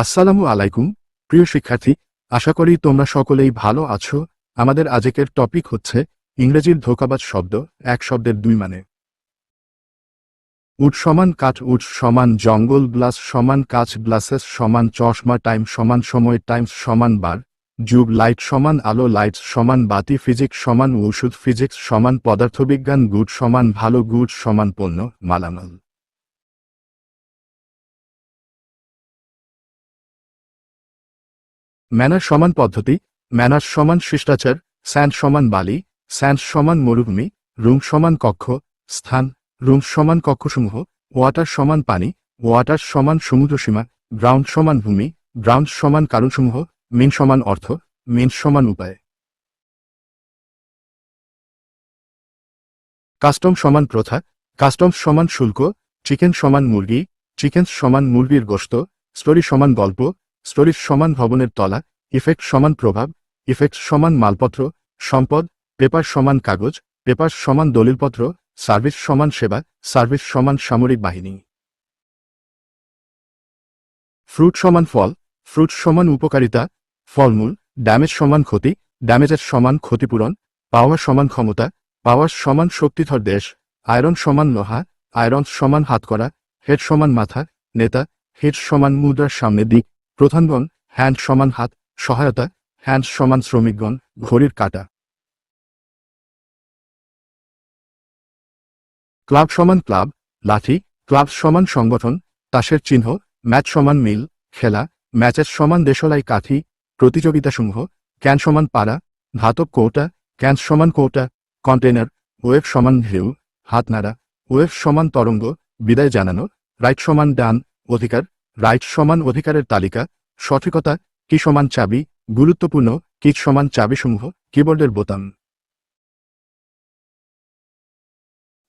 আসসালামু আলাইকুম, প্রিয় শিক্ষার্থী, আশা করি তোমরা সকলেই ভালো আছো। আমাদের আজকের টপিক হচ্ছে ইংরেজির ধোকাবাজ শব্দ, এক শব্দের দুই মানে। উট সমান কাঠ, উট সমান জঙ্গল গ্লাস সমান কাচ গ্লাসেস সমান চশমা, টাইম সমান সময় টাইমস সমান বার, যুগ, লাইট সমান আলো, লাইট সমান বাতি, ফিজিক্স সমান ওষুধ ফিজিক্স সমান পদার্থবিজ্ঞান গুড সমান ভালো গুড সমান পণ্য, মালামাল। ম্যানার সমান পদ্ধতি, ম্যানার সমান শিষ্টাচার, স্যান্ড সমান বালি, স্যান্ড সমান মরুভূমি, রুম সমান কক্ষ, স্থান, রুম সমান কক্ষসমূহ, ওয়াটার সমান পানি, ওয়াটার সমান সমুদ্রসীমা, গ্রাউন্ড সমান ভূমি, গ্রাউন্ড সমান কারণসমূহ, মিন সমান অর্থ, মিন সমান উপায়। কাস্টম সমান প্রথা, কাস্টম সমান শুল্ক, চিকেন সমান মুরগি, চিকেন সমান মুরগির গোশত স্টোরি সমান গল্প স্টোরি সমান ভবনের তলা, ইফেক্ট সমান প্রভাব, ইফেক্ট সমান মালপত্র, সম্পদ, পেপার সমান কাগজ, পেপার সমান দলিলপত্র, সার্ভিস সমান সেবা, সার্ভিস সমান সামরিক বাহিনী। ফ্রুট সমান ফল, ফ্রুট সমান উপকারিতা, ফলমূল, ড্যামেজ সমান ক্ষতি, ড্যামেজের সমান ক্ষতিপূরণ পাওয়ার সমান ক্ষমতা পাওয়ার সমান শক্তিধর দেশ, আয়রন সমান লোহা, আয়রন সমান হাত করা, হেড সমান মাথা, নেতা, হেড সমান মুদ্রার সামনে দিক প্রধানগণ হ্যান্ড সমান হাত, সহায়তা, হ্যান্ড সমান শ্রমিকগণ, ঘড়ির কাটা। ক্লাব সমান ক্লাব, লাঠি, ক্লাব সমান সংগঠন, তাসের চিহ্ন, ম্যাচ সমান মিল, খেলা, ম্যাচের সমান দেশলাই কাঠি, প্রতিযোগিতাসমূহ, ক্যান সমান পাড়া, ধাতব কৌটা, ক্যান সমান কৌটা কন্টেনার ওয়েব সমান ঢেউ হাত নাড়া ওয়েব সমান তরঙ্গ, বিদায় জানানো, রাইট সমান ডান, অধিকার রাইট সমান অধিকারের তালিকা, সঠিকতা, কি সমান চাবি, গুরুত্বপূর্ণ, কি সমান চাবিসমূহ, কিবোর্ডের বোতাম।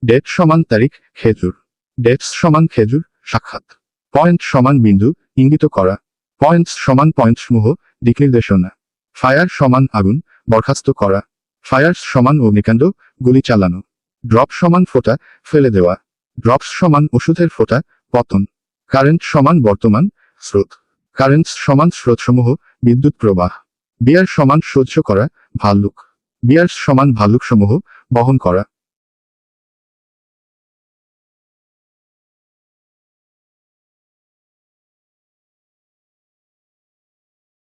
ডেট সমান তারিখ, খেজুর। ডেটস সমান খেজুর, সাক্ষাৎ। পয়েন্ট সমান বিন্দু, ইঙ্গিত করা। পয়েন্টস সমান পয়েন্ট সমূহ দিক নির্দেশনা ফায়ার সমান আগুন, বরখাস্ত করা। ফায়ার্স সমান অগ্নিকাণ্ড, গুলি চালানো। ড্রপ সমান ফোঁটা, ফেলে দেওয়া। ড্রপস সমান ওষুধের ফোঁটা, পতন। কারেন্ট সমান বর্তমান স্রোত। কারেন্টস সমান স্রোতসমূহ, বিদ্যুৎ প্রবাহ। বিয়ার সমান সহ্য করা, ভাল্লুক। বিয়ার সমান ভাল্লুকসমূহ, বহন করা।